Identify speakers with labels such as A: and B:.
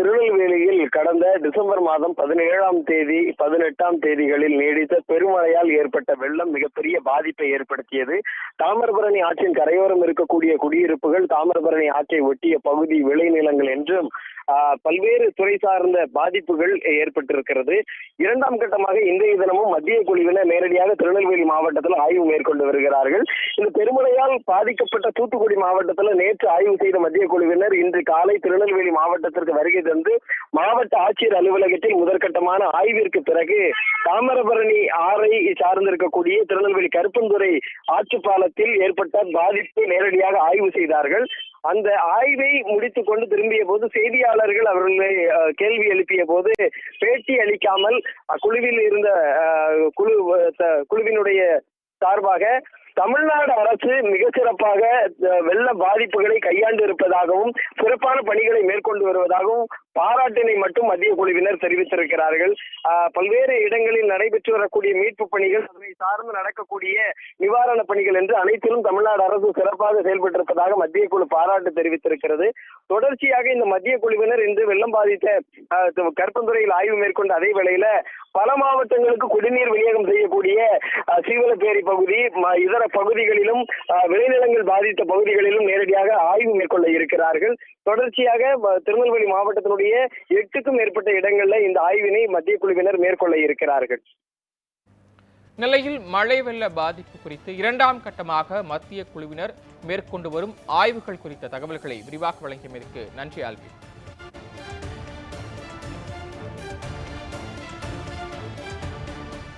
A: திருநெல்வேலியில் கடந்த டிசம்பர் மாதம் பதினேழாம் தேதி பதினெட்டாம் தேதிகளில் நீடித்த பெருமழையால் ஏற்பட்ட வெள்ளம் மிகப்பெரிய பாதிப்பை ஏற்படுத்தியது. தாமிரபரணி ஆற்றின் கரையோரம் இருக்கக்கூடிய குடியிருப்புகள் தாமிரபரணி ஆற்றை ஒட்டிய பகுதி விளைநிலங்கள் என்றும் பல்வேறு துறை சார்ந்த பாதிப்புகள் ஏற்பட்டிருக்கிறது. இரண்டாம் கட்டமாக இன்றைய தினமும் மத்திய குழுவினர் நேரடியாக திருநெல்வேலி மாவட்டத்தில் ஆய்வு மேற்கொண்டு வருகிறார்கள். இந்த பெருமழையால் பாதிக்கப்பட்ட தூத்துக்குடி மாவட்டத்தில் நேற்று ஆய்வு செய்த மத்திய குழுவினர் இன்று காலை திருநெல்வேலி மாவட்டத்திற்கு வருகை தந்து மாவட்ட ஆட்சியர் அலுவலகத்தில் முதற்கட்டமான ஆய்விற்கு பிறகு தாமிரபரணி ஆறை சார்ந்திருக்கக்கூடிய திருநெல்வேலி கருப்பந்துறை ஆற்றுப்பாலத்தில் ஏற்பட்ட பாதிப்பு நேரடியாக ஆய்வு செய்தார்கள். அந்த ஆய்வை முடித்துக் கொண்டு திரும்பிய போது செய்தியாளர்கள் அவர்களை கேள்வி எழுப்பிய போது பேட்டி அளிக்காமல் அக்குழுவில் இருந்த அஹ், குழு குழுவினுடைய சார்பாக தமிழ்நாடு அரசு மிக சிறப்பாக வெள்ள பாதிப்புகளை கையாண்டு இருப்பதாகவும் சிறப்பான பணிகளை மேற்கொண்டு வருவதாகவும் பாராட்டினை மட்டும் மத்திய குழுவினர் தெரிவித்திருக்கிறார்கள். பல்வேறு இடங்களில் நடைபெற்று வரக்கூடிய மீட்பு பணிகள் அதனை சார்ந்து நடக்கக்கூடிய நிவாரண பணிகள் என்று அனைத்திலும் தமிழ்நாடு அரசு சிறப்பாக செயல்பட்டிருப்பதாக மத்திய குழு பாராட்டு தெரிவித்திருக்கிறது. தொடர்ச்சியாக இந்த மத்திய குழுவினர் இன்று வெள்ளம் பாதித்த கருப்பந்துறையில் ஆய்வு மேற்கொண்ட அதே வேளையில பல மாவட்டங்களுக்கு குடிநீர் விநியோகம் செய்யக்கூடிய சீவலப்பேரி பகுதி இதர பகுதிகளிலும் ஆஹ், விளைநிலங்கள் பாதித்த பகுதிகளிலும் நேரடியாக ஆய்வு மேற்கொள்ள இருக்கிறார்கள். தொடர்ச்சியாக திருநெல்வேலி மாவட்டத்தினுடைய எட்டுக்கும் மேற்பட்ட இடங்கள்ல இந்த ஆய்வினை மத்திய குழுவினர் மேற்கொள்ள இருக்கிறார்கள்.
B: நெல்லையில் மழை வெள்ள பாதிப்பு குறித்து இரண்டாம் கட்டமாக மத்திய குழுவினர் மேற்கொண்டு வரும் ஆய்வுகள் குறித்த தகவல்களை விரிவாக வழங்கியமைக்கு நன்றி ஆல்வி